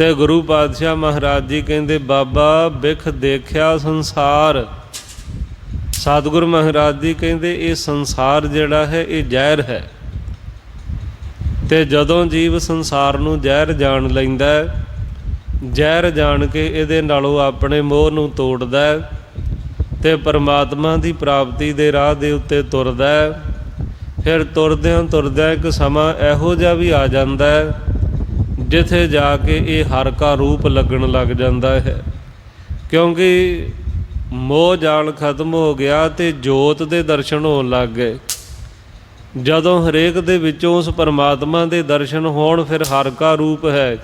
ਤੇ ਗੁਰੂ ਪਾਤਸ਼ਾਹ ਮਹਾਰਾਜ ਜੀ ਕਹਿੰਦੇ ਬਾਬਾ ਬਿਖ ਦੇਖਿਆ ਸੰਸਾਰ। ਸਤਿਗੁਰ ਮਹਾਰਾਜ ਜੀ ਕਹਿੰਦੇ ਇਹ ਸੰਸਾਰ ਜਿਹੜਾ ਹੈ ਇਹ ਜ਼ਹਿਰ ਹੈ। ਤੇ ਜਦੋਂ ਜੀਵ ਸੰਸਾਰ ਨੂੰ ਜ਼ਹਿਰ ਜਾਣ ਲੈਂਦਾ ਹੈ, ਜ਼ਹਿਰ ਜਾਣ ਕੇ ਇਹਦੇ ਨਾਲੋਂ ਆਪਣੇ ਮੋਹ ਨੂੰ ਤੋੜਦਾ ਹੈ ਤੇ ਪਰਮਾਤਮਾ ਦੀ ਪ੍ਰਾਪਤੀ ਦੇ ਰਾਹ ਦੇ ਉੱਤੇ ਤੁਰਦਾ ਹੈ। ਫਿਰ ਤੁਰਦਿਆਂ ਤੁਰਦਿਆਂ ਇੱਕ ਸਮਾਂ ਇਹੋ ਜਿਹਾ ਵੀ ਆ ਜਾਂਦਾ ਹੈ ਜਿੱਥੇ ਜਾ ਕੇ ਇਹ ਹਰ ਕਾ ਰੂਪ ਲੱਗਣ ਲੱਗ ਜਾਂਦਾ ਹੈ। ਕਿਉਂਕਿ ਮੋਹ ਜਾਲ ਖਤਮ ਹੋ ਗਿਆ ਤੇ ਜੋਤ ਦੇ ਦਰਸ਼ਨ ਹੋਣ ਲੱਗ ਗਏ। ਜਦੋਂ ਹਰੇਕ ਦੇ ਵਿੱਚੋਂ ਉਸ ਪਰਮਾਤਮਾ ਦੇ ਦਰਸ਼ਨ ਹੋਣ, ਫਿਰ ਹਰ ਕਾ ਰੂਪ ਹੈ।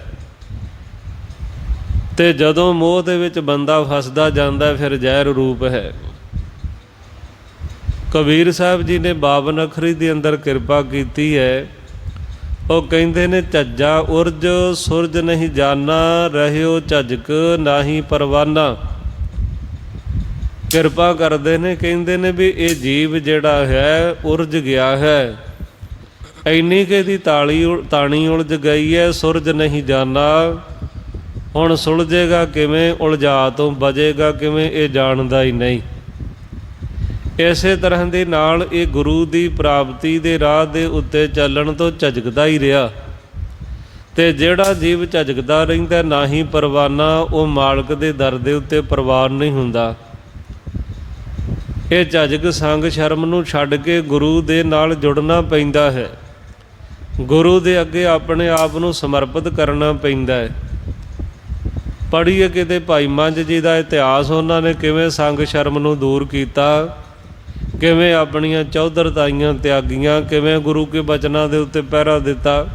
ਤੇ ਜਦੋਂ ਮੋਹ ਦੇ ਵਿੱਚ ਬੰਦਾ ਫਸਦਾ ਜਾਂਦਾ, ਫਿਰ ਜ਼ਹਿਰ ਰੂਪ ਹੈ। ਕਬੀਰ ਸਾਹਿਬ ਜੀ ਨੇ ਬਾਵਨ ਅਖਰੀ ਦੇ ਅੰਦਰ ਕਿਰਪਾ ਕੀਤੀ ਹੈ ਉਹ ਕਹਿੰਦੇ ਨੇ, ਝੱਜਾ ਉਰਜ, ਸੁਰਜ ਨਹੀਂ ਜਾਣਾ ਰਹਿਓ ਝਜਕ ਨਾਹੀ ਪਰਵਾਨਾ। ਕਿਰਪਾ ਕਰਦੇ ਨੇ, ਕਹਿੰਦੇ ਨੇ ਵੀ ਇਹ ਜੀਵ ਜਿਹੜਾ ਹੈ, ਉਰਜ ਗਿਆ ਹੈ। ਐਨੀ ਕੇ ਦੀ ਤਾਲੀ ਉਲ- ਤਾਣੀ ਉਲਝ ਗਈ ਹੈ, ਸੁਰਜ ਨਹੀਂ ਜਾਣਾ ਹੁਣ ਸੁਲਝੇਗਾ ਕਿਵੇਂ, ਉਲਝਾ ਤੋਂ ਬਜੇਗਾ ਕਿਵੇਂ, ਇਹ ਜਾਣਦਾ ਹੀ ਨਹੀਂ। ਇਸੇ ਤਰ੍ਹਾਂ ਦੇ ਨਾਲ ਇਹ ਗੁਰੂ ਦੀ ਪ੍ਰਾਪਤੀ ਦੇ ਰਾਹ ਦੇ ਉੱਤੇ ਚੱਲਣ ਤੋਂ ਝਜਕਦਾ ਹੀ ਰਿਹਾ। ਤੇ ਜਿਹੜਾ ਜੀਵ ਝਜਕਦਾ ਰਹਿੰਦਾ, ਨਾ ਹੀ ਪਰਵਾਨਾ, ਉਹ ਮਾਲਕ ਦੇ ਦਰ ਦੇ ਉੱਤੇ ਪ੍ਰਵਾਨ ਨਹੀਂ ਹੁੰਦਾ। ਇਹ ਝਜਕ ਸੰਗ ਸ਼ਰਮ ਨੂੰ ਛੱਡ ਕੇ ਗੁਰੂ ਦੇ ਨਾਲ ਜੁੜਨਾ ਪੈਂਦਾ ਹੈ। ਗੁਰੂ ਦੇ ਅੱਗੇ ਆਪਣੇ ਆਪ ਨੂੰ ਸਮਰਪਿਤ ਕਰਨਾ ਪੈਂਦਾ ਹੈ। ਪੜ੍ਹੀਏ ਕਿਤੇ ਭਾਈ ਮੰਝ ਜੀ ਦਾ ਇਤਿਹਾਸ ਉਹਨਾਂ ਨੇ ਕਿਵੇਂ ਸੰਗ ਸ਼ਰਮ ਨੂੰ ਦੂਰ ਕੀਤਾ ਕਿਵੇਂ ਆਪਣੀਆਂ ਚੌਧਰਤਾਈਆਂ ਤਿਆਗੀਆਂ, ਕਿਵੇਂ ਗੁਰੂ ਕੇ ਬਚਨਾਂ ਦੇ ਉੱਤੇ ਪਹਿਰਾ ਦਿੱਤਾ?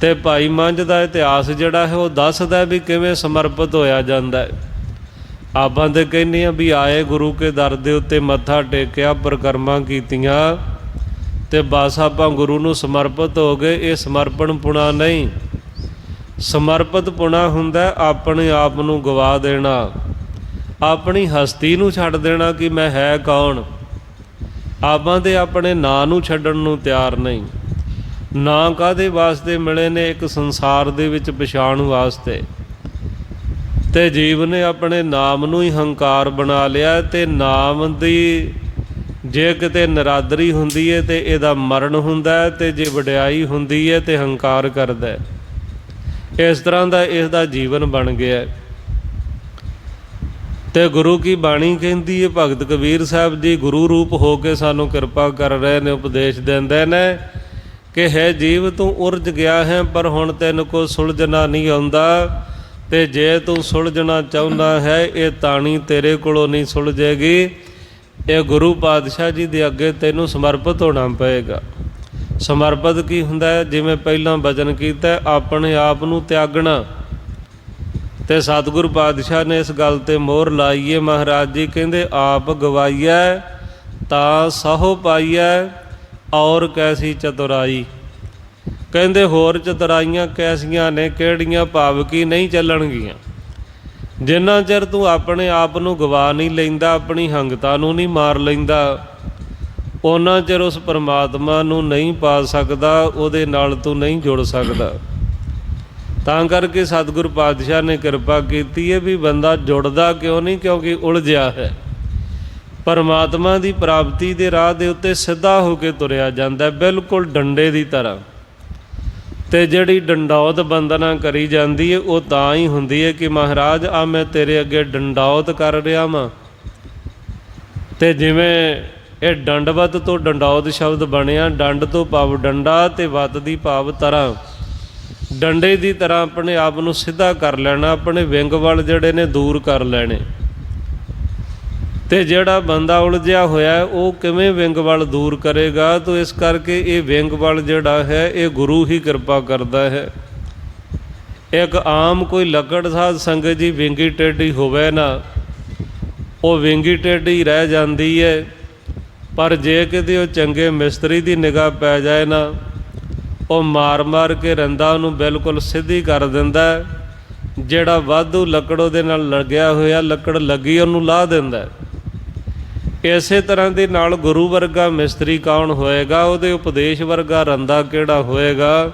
ਤੇ ਭਾਈ ਮੰਝ ਦਾ ਇਤਿਹਾਸ ਜਿਹੜਾ ਹੈ, ਉਹ ਦੱਸਦਾ ਵੀ ਕਿਵੇਂ ਸਮਰਪਿਤ ਹੋਇਆ ਜਾਂਦਾ ਹੈ। ਆਪਾਂ ਤੇ ਕਹਿੰਦੇ ਆ ਵੀ ਆਏ ਗੁਰੂ ਕੇ ਦਰ ਦੇ ਉੱਤੇ ਮੱਥਾ ਟੇਕਿਆ, ਪ੍ਰਕਰਮਾਂ ਕੀਤੀਆਂ ਤੇ ਬਸ ਆਪਾਂ ਗੁਰੂ ਨੂੰ ਸਮਰਪਿਤ ਹੋ ਗਏ। ਇਹ ਸਮਰਪਣ ਪੁਣਾ ਨਹੀਂ। ਸਮਰਪਿਤ ਪੁਣਾ ਹੁੰਦਾ ਆਪਣੇ ਆਪ ਨੂੰ ਗਵਾ ਦੇਣਾ। ਆਪਣੀ ਹਸਤੀ ਨੂੰ ਛੱਡ ਦੇਣਾ ਕਿ ਮੈਂ ਹੈ ਕੌਣ? ਆਪਾਂ ਦੇ ਆਪਣੇ ਨਾਂ ਨੂੰ ਛੱਡਣ ਨੂੰ ਤਿਆਰ ਨਹੀਂ। ਨਾਂ ਕਾਦੇ ਵਾਸਤੇ ਮਿਲੇ ਨੇ? ਇੱਕ ਸੰਸਾਰ ਦੇ ਵਿੱਚ ਪਛਾਣ ਵਾਸਤੇ। ਤੇ ਜੀਵ ਨੇ ਆਪਣੇ ਨਾਮ ਨੂੰ ਹੀ ਹੰਕਾਰ ਬਣਾ ਲਿਆ ਤੇ ਨਾਮ ਦੀ ਜੇ ਕਿਤੇ ਨਰਾਦਰੀ ਹੁੰਦੀ ਹੈ ਤੇ ਇਹਦਾ ਮਰਨ ਹੁੰਦਾ ਹੈ ਤੇ ਜੇ ਵਡਿਆਈ ਹੁੰਦੀ ਹੈ ਤੇ ਹੰਕਾਰ ਕਰਦਾ ਇਸ ਤਰ੍ਹਾਂ ਦਾ ਇਸ ਦਾ ਜੀਵਨ ਬਣ ਗਿਆ ਹੈ। ਤੇ ਗੁਰੂ ਕੀ ਬਾਣੀ ਕਹਿੰਦੀ ਹੈ ਭਗਤ ਕਬੀਰ ਸਾਹਿਬ ਜੀ ਗੁਰੂ ਰੂਪ ਹੋ ਕੇ ਸਾਨੂੰ ਕਿਰਪਾ ਕਰ ਰਹੇ ਨੇ, ਉਪਦੇਸ਼ ਦਿੰਦੇ ਨੇ ਕਿ ਹੈ ਜੀਵ ਤੂੰ ਉਰਜ ਗਿਆ ਹੈ, ਪਰ ਹੁਣ ਤੈਨੂੰ ਕੋ ਸੁਲਝਣਾ ਨਹੀਂ ਆਉਂਦਾ। ਤੇ ਜੇ ਤੂੰ ਸੁਲਝਣਾ ਚਾਹੁੰਦਾ ਹੈ, ਇਹ ਤਾਣੀ ਤੇਰੇ ਕੋਲੋਂ ਨਹੀਂ ਸੁਲਝੇਗੀ। ਇਹ ਗੁਰੂ ਪਾਤਸ਼ਾਹ ਜੀ ਦੇ ਅੱਗੇ ਤੈਨੂੰ ਸਮਰਪਿਤ ਹੋਣਾ ਪਏਗਾ। ਸਮਰਪਿਤ ਕੀ ਹੁੰਦਾ ਜਿਵੇਂ ਪਹਿਲਾਂ ਬਚਨ ਕੀਤਾ, ਆਪਣੇ ਆਪ ਨੂੰ ਤਿਆਗਣਾ। ਤੇ ਸਤਿਗੁਰੂ ਪਾਤਸ਼ਾਹ ਨੇ ਇਸ ਗੱਲ ਤੇ ਮੋਹਰ ਲਾਈਏ। ਮਹਾਰਾਜ ਜੀ ਕਹਿੰਦੇ, ਆਪ ਗਵਾਈਐ, ਤਾਂ ਸਹੋ ਪਾਈਐ, ਔਰ ਕੈਸੀ ਚਤੁਰਾਈ? ਕਹਿੰਦੇ, ਹੋਰ ਚਤੁਰਾਈਆਂ ਕੈਸੀਆਂ ਨੇ, ਕਿਹੜੀਆਂ ਭਾਵ ਕੀ ਨਹੀਂ ਚੱਲਣਗੀਆਂ? ਜਿੰਨਾ ਚਿਰ ਤੂੰ ਆਪਣੇ ਆਪ ਨੂੰ ਗਵਾ ਨਹੀਂ ਲੈਂਦਾ, ਆਪਣੀ ਹੰਗਤਾ ਨੂੰ ਨਹੀਂ ਮਾਰ ਲੈਂਦਾ ਉਹਨਾਂ ਚਿਰ ਉਸ ਪਰਮਾਤਮਾ ਨੂੰ ਨਹੀਂ ਪਾ ਸਕਦਾ, ਉਹਦੇ ਨਾਲ ਤੂੰ ਨਹੀਂ ਜੁੜ ਸਕਦਾ। ਤਾਂ ਕਰਕੇ ਸਤਿਗੁਰ ਪਾਤਸ਼ਾਹ ਨੇ ਕਿਰਪਾ ਕੀਤੀ ਹੈ ਵੀ ਬੰਦਾ ਜੁੜਦਾ ਕਿਉਂ ਨਹੀਂ, ਕਿਉਂਕਿ ਉਲਝਿਆ ਹੈ। ਪਰਮਾਤਮਾ ਦੀ ਪ੍ਰਾਪਤੀ ਦੇ ਰਾਹ ਦੇ ਉੱਤੇ ਸਿੱਧਾ ਹੋ ਕੇ ਤੁਰਿਆ ਜਾਂਦਾ ਬਿਲਕੁਲ ਡੰਡੇ ਦੀ ਤਰ੍ਹਾਂ। ਤੇ ਜਿਹੜੀ ਡੰਡੌਤ ਬੰਦਨਾ ਕਰੀ ਜਾਂਦੀ ਹੈ, ਉਹ ਤਾਂ ਹੀ ਹੁੰਦੀ ਹੈ ਕਿ ਮਹਾਰਾਜ ਆ ਮੈਂ ਤੇਰੇ ਅੱਗੇ ਡੰਡੌਤ ਕਰ ਰਿਹਾ ਵਾਂ। ਤੇ ਜਿਵੇਂ ਇਹ ਡੰਡਵਤ ਤੋਂ ਡੰਡੌਤ ਸ਼ਬਦ ਬਣਿਆ, ਡੰਡ ਤੋਂ ਭਾਵ ਡੰਡਾ ਤੇ ਵਤ ਦੀ ਭਾਵ ਤਰ੍ਹਾਂ। ਡੰਡੇ ਦੀ ਤਰ੍ਹਾਂ ਆਪਣੇ ਆਪ ਨੂੰ ਸਿੱਧਾ ਕਰ ਲੈਣਾ, ਆਪਣੇ ਵਿੰਗ ਵੱਲ ਜਿਹੜੇ ਨੇ ਦੂਰ ਕਰ ਲੈਣੇ। ਤੇ ਜਿਹੜਾ ਬੰਦਾ ਉਲਝਿਆ ਹੋਇਆ ਉਹ ਕਿਵੇਂ ਵਿੰਗ ਵੱਲ ਦੂਰ ਕਰੇਗਾ? ਤਾਂ ਇਸ ਕਰਕੇ ਇਹ ਵਿੰਗ ਵੱਲ ਜਿਹੜਾ ਹੈ, ਇਹ ਗੁਰੂ ਹੀ ਕਿਰਪਾ ਕਰਦਾ ਹੈ। ਇੱਕ ਆਮ ਕੋਈ ਲੱਕੜ ਸਾਧ ਸੰਗਤ ਜੀ ਵਿੰਗੀ ਟੇਢੀ ਹੋਵੇ ਨਾ, ਉਹ ਵਿੰਗੀ ਟੇਢੀ ਰਹਿ ਜਾਂਦੀ ਹੈ। ਪਰ ਜੇ ਕਿਤੇ ਉਹ ਚੰਗੇ ਮਿਸਤਰੀ ਦੀ ਨਿਗਾਹ ਪੈ ਜਾਏ ਨਾ ਉਹ ਮਾਰ-ਮਾਰ ਕੇ ਰੰਦਾ ਉਹਨੂੰ ਬਿਲਕੁਲ ਸਿੱਧੀ ਕਰ ਦਿੰਦਾ ਜਿਹੜਾ ਵਾਧੂ ਲੱਕੜ ਉਹਦੇ ਨਾਲ ਲੱਗਿਆ ਹੋਇਆ, ਲੱਕੜ ਲੱਗੀ ਉਹਨੂੰ ਲਾ ਦਿੰਦਾ ਇਸੇ ਤਰ੍ਹਾਂ ਦੇ ਨਾਲ ਗੁਰੂ ਵਰਗਾ ਮਿਸਤਰੀ ਕੌਣ ਹੋਏਗਾ? ਉਹਦੇ ਉਪਦੇਸ਼ ਵਰਗਾ ਰੰਦਾ ਕਿਹੜਾ ਹੋਏਗਾ?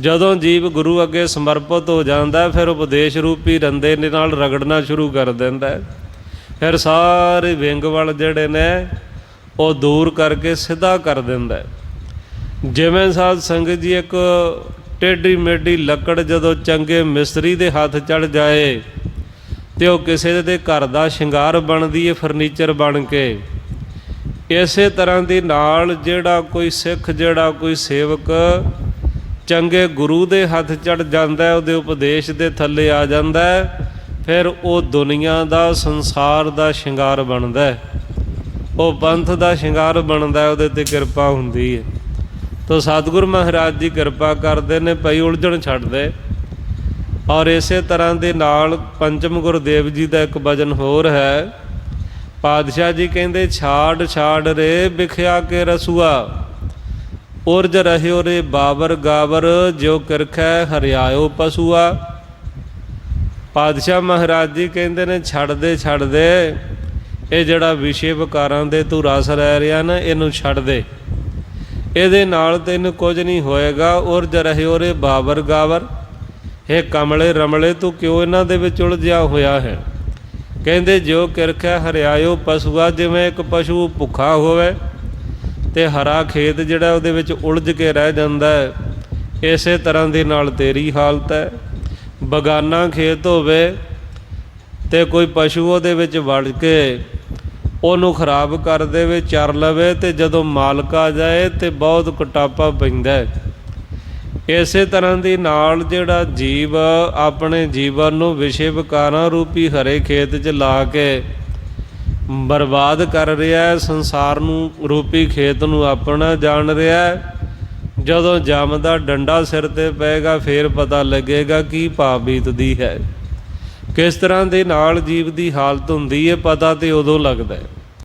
ਜਦੋਂ ਜੀਵ ਗੁਰੂ ਅੱਗੇ ਸਮਰਪਿਤ ਹੋ ਜਾਂਦਾ ਫਿਰ ਉਪਦੇਸ਼ ਰੂਪੀ ਰੰਦੇ ਦੇ ਨਾਲ ਰਗੜਨਾ ਸ਼ੁਰੂ ਕਰ ਦਿੰਦਾ ਫਿਰ ਸਾਰੇ ਵਿੰਗ ਵੱਲ ਜਿਹੜੇ ਨੇ, ਉਹ ਦੂਰ ਕਰਕੇ ਸਿੱਧਾ ਕਰ ਦਿੰਦਾ ਹੈ। ਜਿਵੇਂ ਸਾਧ ਸੰਗਤ ਜੀ ਇੱਕ ਟੇਢੀ ਮੇਢੀ ਲੱਕੜ ਜਦੋਂ ਚੰਗੇ ਮਿਸਤਰੀ ਦੇ ਹੱਥ ਚੜ ਜਾਏ ਤੇ ਉਹ ਕਿਸੇ ਦੇ ਘਰ ਦਾ ਸ਼ਿੰਗਾਰ ਬਣਦੀ ਹੈ ਫਰਨੀਚਰ ਬਣ ਕੇ। ਇਸੇ ਤਰ੍ਹਾਂ ਦੀ ਨਾਲ ਜਿਹੜਾ ਕੋਈ ਸਿੱਖ, ਜਿਹੜਾ ਕੋਈ ਸੇਵਕ ਚੰਗੇ ਗੁਰੂ ਦੇ ਹੱਥ ਚੜ ਜਾਂਦਾ ਉਹਦੇ ਉਪਦੇਸ਼ ਦੇ ਥੱਲੇ ਆ ਜਾਂਦਾ ਫਿਰ ਉਹ ਦੁਨੀਆ ਦਾ, ਸੰਸਾਰ ਦਾ ਸ਼ਿੰਗਾਰ ਬਣਦਾ ਉਹ ਪੰਥ ਦਾ ਸ਼ਿੰਗਾਰ ਬਣਦਾ ਉਹਦੇ ਤੇ ਕਿਰਪਾ ਹੁੰਦੀ ਹੈ ਤੋ ਸਤਿਗੁਰ ਮਹਾਰਾਜ ਜੀ ਕਿਰਪਾ ਕਰਦੇ ਨੇ ਪਈ ਉਲਝਣ ਛੱਡ ਦੇ। ਔਰ ਇਸੇ ਤਰ੍ਹਾਂ ਦੇ ਨਾਲ ਪੰਚਮ ਗੁਰਦੇਵ ਜੀ ਦਾ ਇੱਕ ਭਜਨ ਹੋਰ ਹੈ। ਪਾਤਸ਼ਾਹ ਜੀ ਕਹਿੰਦੇ, ਛਾੜ ਛਾੜ ਰੇ ਵਿਖਿਆ ਕੇ ਰਸੂਆ। ਉਰਜ ਰਹਿਓ ਰੇ ਬਾਬਰ ਗਾਵਰ ਜੋ ਕਿਰਖੈ ਹਰਿਆਇਓ ਪਸੂਆ। ਪਾਤਸ਼ਾਹ ਮਹਾਰਾਜ ਜੀ ਕਹਿੰਦੇ ਨੇ ਛੱਡ ਦੇ ਛੱਡ ਦੇ ਇਹ ਜਿਹੜਾ ਵਿਸ਼ੇ ਵਿਕਾਰਾਂ ਦੇ ਤੂੰ ਰਸ ਰਹਿ ਰਿਹਾ ਨਾ, ਇਹਨੂੰ ਛੱਡ ਦੇ। ਇਹਦੇ ਨਾਲ ਤੈਨੂੰ ਕੁਝ ਨਹੀਂ ਹੋਏਗਾ। ਉਰਜ ਰਹਿਓ ਰੇ ਬਾਬਰ ਗਾਵਰ। ਇਹ ਕਮਲੇ ਰਮਲੇ, ਤੂੰ ਕਿਉਂ ਇਹਨਾਂ ਦੇ ਵਿੱਚ ਉਲਝਿਆ ਹੋਇਆ ਹੈ? ਕਹਿੰਦੇ ਜੋ ਕਿਰਖੈ ਹਰਿਆਇਓ ਪਸ਼ੂਆ, ਜਿਵੇਂ ਇੱਕ ਪਸ਼ੂ ਭੁੱਖਾ ਹੋਵੇ ਤੇ ਹਰਾ ਖੇਤ ਜਿਹੜਾ ਉਹਦੇ ਵਿੱਚ ਉਲਝ ਕੇ ਰਹਿ ਜਾਂਦਾ ਹੈ, ਇਸੇ ਤਰ੍ਹਾਂ ਦੇ ਨਾਲ ਤੇਰੀ ਹਾਲਤ ਹੈ। ਬਗਾਨਾ ਖੇਤ ਹੋਵੇ ਤੇ ਕੋਈ ਪਸ਼ੂ ਉਹਦੇ ਵਿੱਚ ਵੜ ਕੇ ਉਹਨੂੰ ਖਰਾਬ ਕਰ ਦੇਵੇ, ਚਰ ਲਵੇ ਤੇ ਜਦੋਂ ਮਾਲਕ ਆ ਜਾਏ ਤੇ ਬਹੁਤ ਕਟਾਪਾ ਪੈਂਦਾ ਹੈ। ਇਸੇ ਤਰ੍ਹਾਂ ਦੀ ਨਾਲ ਜਿਹੜਾ ਜੀਵ ਆਪਣੇ ਜੀਵਨ ਨੂੰ ਵਿਸ਼ੇ ਵਿਕਾਰਾਂ ਰੂਪੀ ਹਰੇ ਖੇਤ 'ਚ ਲਾ ਕੇ ਬਰਬਾਦ ਕਰ ਰਿਹਾ ਹੈ, ਸੰਸਾਰ ਨੂੰ ਰੂਪੀ ਖੇਤ ਨੂੰ ਆਪਣਾ ਜਾਣ ਰਿਹਾ ਹੈ। ਜਦੋਂ ਜਮ ਦਾ ਡੰਡਾ ਸਿਰ ਤੇ ਪਏਗਾ, ਫੇਰ ਪਤਾ ਲੱਗੇਗਾ ਕੀ ਭਾਵ ਬੀਤਦੀ ਹੈ। ਕਿਸ ਤਰ੍ਹਾਂ ਦੇ ਨਾਲ ਜੀਵ ਦੀ ਹਾਲਤ ਹੁੰਦੀ ਹੈ ਪਤਾ ਤੇ ਉਦੋਂ ਲੱਗਦਾ ਹੈ।